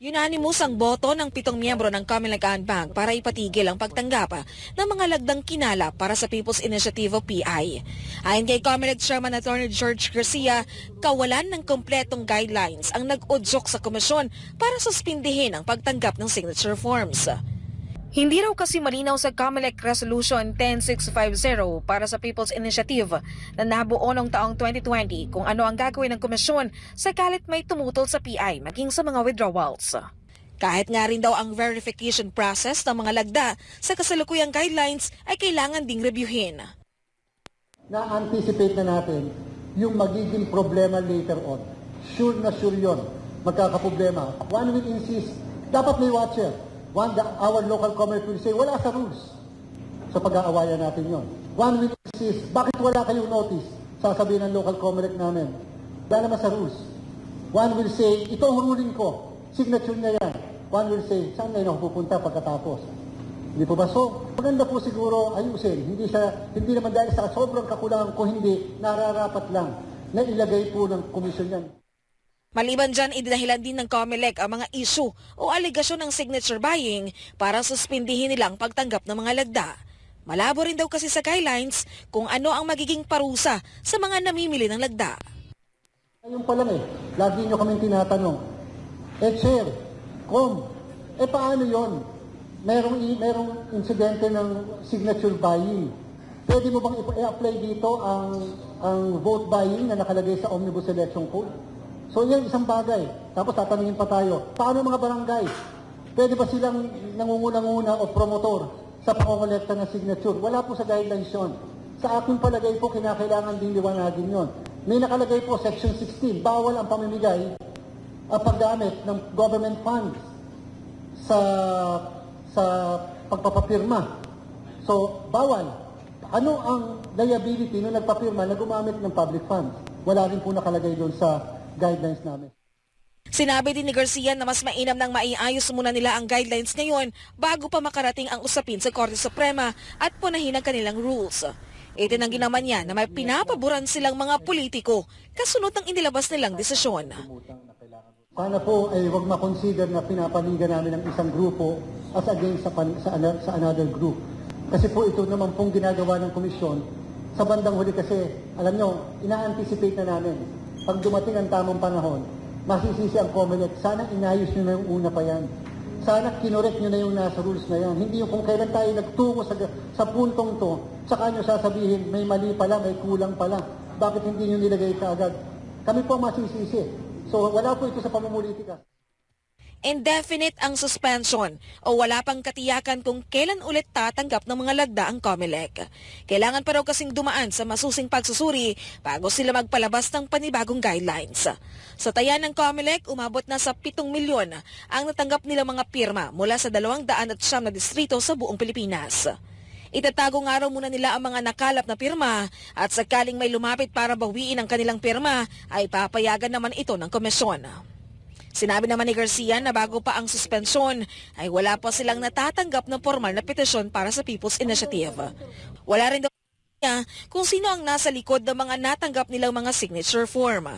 Unanimous ang boto ng pitong miyembro ng Comelec Bank para ipatigil ang pagtanggap ng mga lagdang kinala para sa People's Initiative o PI. Ayon kay Comelec Chairman Attorney George Garcia, kawalan ng kompletong guidelines ang nag-udyok sa komisyon para suspindihin ang pagtanggap ng signature forms. Hindi raw kasi malinaw sa COMELEC Resolution 10650 para sa People's Initiative na nabuo noong taong 2020 kung ano ang gagawin ng komisyon sakalit may tumutol sa PI maging sa mga withdrawals. Kahit nga rin daw ang verification process ng mga lagda sa kasalukuyang guidelines ay kailangan ding reviewin. na-anticipate na natin yung magiging problema later on. Sure na sure yun. Magkakaproblema. One will insist, dapat may watcher. One, the, our local commerce will say, wala sa rules. So pag-aawayan natin yon. One will insist, bakit wala kayong notice? Sasabihin ng local commerce namin, wala naman sa rules. One will say, ito ang ruling ko. Signature na yan. One will say, saan ngayon ako pupunta pagkatapos? Hindi po ba? So, maganda po siguro ayusin. Hindi siya, hindi naman dahil sa sobrang kakulangan ko, hindi, nararapat lang na ilagay po ng komisyon yan. Maliban dyan, idinahilan din ng COMELEC ang mga issue o aligasyon ng signature buying para suspindihin nilang pagtanggap ng mga lagda. Malabo rin daw kasi sa guidelines kung ano ang magiging parusa sa mga namimili ng lagda. Ngayon pa lang eh, lagi nyo kami tinatanong, eh chair, com, eh paano yon? Merong, merong insidente ng signature buying. Pwede mo bang i-apply dito ang, ang vote buying na nakalagay sa Omnibus Election Code? So yan isang bagay. Tapos tatanungin pa tayo, paano mga barangay? Pwede ba silang nangunguna-nguna o promotor sa pangongolekta ng signature? Wala po sa guidelines yun. Sa aking palagay po, kinakailangan din liwanagin yon. May nakalagay po, Section 16, bawal ang pamimigay at paggamit ng government funds sa sa pagpapapirma. So, bawal. Ano ang liability nung nagpapirma na gumamit ng public funds? Wala rin po nakalagay doon sa guidelines namin. Sinabi din ni Garcia na mas mainam nang maiayos muna nila ang guidelines ngayon bago pa makarating ang usapin sa Korte Suprema at punahin ang kanilang rules. Itinanggi naman niya na may pinapaboran silang mga politiko kasunod ng inilabas nilang desisyon. Sana po ay wag ma-consider na pinapanigan namin ang isang grupo as against sa, pan- sa, sa another group. Kasi po ito naman pong ginagawa ng komisyon sa bandang huli kasi, alam nyo, ina-anticipate na namin. Pag dumating ang tamang panahon, masisisi ang COMELEC. Sana inayos nyo na yung una pa yan. Sana kinorek nyo na yung nasa rules na yan. Hindi yung kung kailan tayo nagtungo sa, sa puntong to, saka nyo sasabihin, may mali pala, may kulang pala. Bakit hindi nyo nilagay kaagad? Kami po masisisi. So wala po ito sa pamumulitika. Indefinite ang suspension o wala pang katiyakan kung kailan ulit tatanggap ng mga lagda ang COMELEC. Kailangan pa raw kasing dumaan sa masusing pagsusuri bago sila magpalabas ng panibagong guidelines. Sa taya ng COMELEC, umabot na sa 7 milyon ang natanggap nilang mga pirma mula sa 200 at siyam na distrito sa buong Pilipinas. Itatago nga raw muna nila ang mga nakalap na pirma at sakaling may lumapit para bawiin ang kanilang pirma ay papayagan naman ito ng komisyon. Sinabi naman ni Garcia na bago pa ang suspensyon ay wala pa silang natatanggap na formal na petisyon para sa People's Initiative. Wala rin daw kung sino ang nasa likod ng mga natanggap nilang mga signature form.